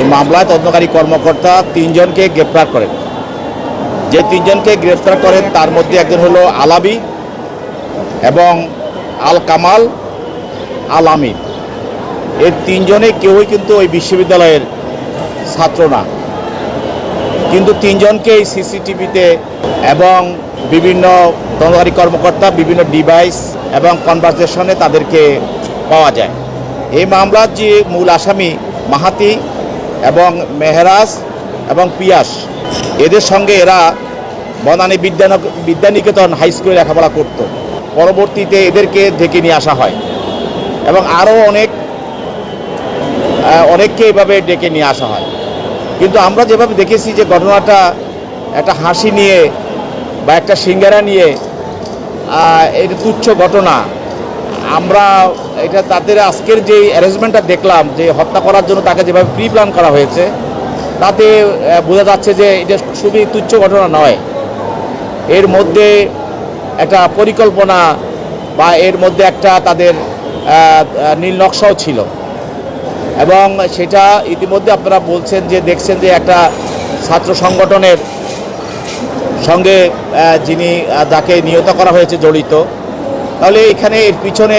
এই মামলায় তদন্তকারী কর্মকর্তা তিনজনকে গ্রেপ্তার করেন। যে তিনজনকে গ্রেপ্তার করেন তার মধ্যে একজন হলো আলাবি এবং আল কামাল আল আমির এর তিনজনে কেউই কিন্তু ওই বিশ্ববিদ্যালয়ের ছাত্র না। কিন্তু তিনজনকে এই সিসিটিভিতে এবং বিভিন্ন তদন্তকারী কর্মকর্তা, বিভিন্ন ডিভাইস এবং কনভারসেশনে তাদেরকে পাওয়া যায়। এই মামলার যে মূল আসামি মাহাতি এবং মেহরাজ এবং পিয়াস, এদের সঙ্গে এরা বনানী বিদ্যান বিদ্যানিকেতন হাই স্কুলে লেখাপড়া করত। পরবর্তীতে এদেরকে ডেকে নিয়ে আসা হয় এবং আরও অনেক অনেককে এভাবে ডেকে নিয়ে আসা হয়। কিন্তু আমরা যেভাবে দেখেছি যে ঘটনাটা একটা হাসি নিয়ে বা একটা সিঙ্গারা নিয়ে এটা তুচ্ছ ঘটনা আমরা এটা তাদের আজকের যে অ্যারেঞ্জমেন্টটা দেখলাম, যে হত্যা করার জন্য তাকে যেভাবে প্রি প্ল্যান করা হয়েছে, তাতে বোঝা যাচ্ছে যে এটা খুবই তুচ্ছ ঘটনা নয়। এর মধ্যে একটা পরিকল্পনা বা এর মধ্যে একটা তাদের নীল নকশাও ছিল। এবং সেটা ইতিমধ্যে আপনারা বলছেন যে, দেখছেন যে একটা ছাত্র সংগঠনের সঙ্গে যিনি যাকে নিহত করা হয়েছে জড়িত তাহলে এখানে এর পিছনে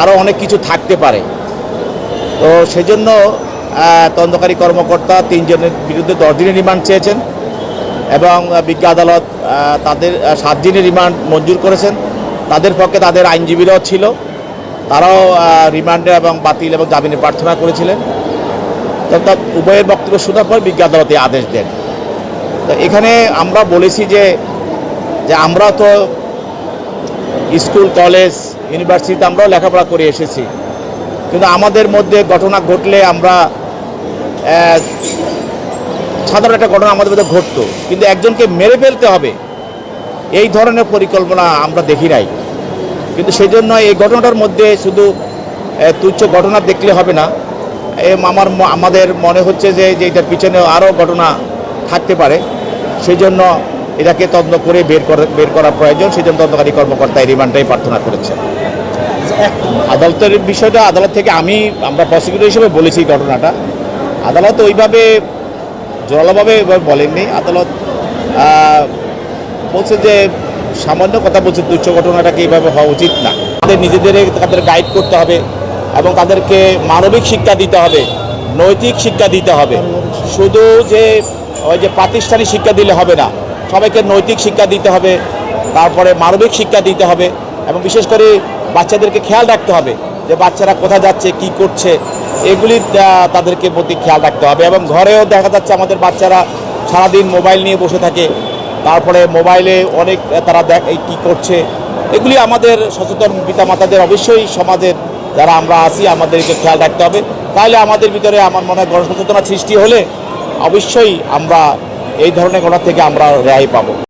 আরও অনেক কিছু থাকতে পারে। তো সেজন্য তদন্তকারী কর্মকর্তা তিনজনের বিরুদ্ধে দশ দিনের রিমান্ড চেয়েছেন এবং বিজ্ঞ আদালত তাদের সাত দিনের রিমান্ড মঞ্জুর করেছেন। তাদের পক্ষে তাদের আইনজীবীরাও ছিল। তারাও রিমান্ডে এবং বাতিল এবং জামিনে প্রার্থনা করেছিলেন। অর্থাৎ উভয়ের বক্তব্য শোনার পর বিজ্ঞ আদালতে আদেশ দেন। তো এখানে আমরা বলেছি যে আমরা তো স্কুল, কলেজ, ইউনিভার্সিটিতে আমরাও লেখাপড়া করে এসেছি। কিন্তু আমাদের মধ্যে ঘটনা ঘটলে আমরা সাধারণ একটা ঘটনা আমাদের মধ্যে ঘটতো। কিন্তু একজনকে মেরে ফেলতে হবে, এই ধরনের পরিকল্পনা আমরা দেখি নাই। কিন্তু সেই জন্য এই ঘটনাটার মধ্যে শুধু তুচ্ছ ঘটনা দেখলে হবে না। আমার আমাদের মনে হচ্ছে যে যে এটার পিছনে আরও ঘটনা থাকতে পারে। সেই জন্য এটাকে তদন্ত করে বের করা বের করা প্রয়োজন সেই জন্য তদন্তকারী কর্মকর্তা এই রিমান্ডটাই প্রার্থনা করেছে আদালতের বিষয়টা আদালত থেকে আমি, আমরা প্রসিকিউটর হিসেবে বলেছি ঘটনাটা। আদালত ওইভাবে জোরালোভাবে বলেননি। আদালত বলছে যে সামান্য কথা বলছে, তুচ্ছ ঘটনাটাকে এইভাবে হওয়া উচিত না। তাদের নিজেদের তাদের গাইড করতে হবে এবং তাদেরকে মানবিক শিক্ষা দিতে হবে, নৈতিক শিক্ষা দিতে হবে। শুধু যে ওই যে প্রাতিষ্ঠানিক শিক্ষা দিলে হবে না সবাইকে নৈতিক শিক্ষা দিতে হবে, তারপরে মানবিক শিক্ষা দিতে হবে এবং বিশেষ করে বাচ্চাদেরকে খেয়াল রাখতে হবে যে বাচ্চারা কোথায় যাচ্ছে, কি করছে এগুলি তাদেরকে প্রতি খেয়াল রাখতে হবে এবং ঘরেও দেখা যাচ্ছে আমাদের বাচ্চারা সারাদিন মোবাইল নিয়ে বসে থাকে, তারপরে মোবাইলে অনেক তারা দেখ কী করছে, এগুলি আমাদের সচেতন পিতামাতাদের অবশ্যই সমাজের, যারা আমরা আছি, আমাদেরকে খেয়াল রাখতে হবে। তাহলে আমাদের ভিতরে আমার মনে হয় গণসচেতনা সৃষ্টি হলে অবশ্যই আমরা এই ধরনের ঘটনা থেকে আমরা রেহাই পাবো।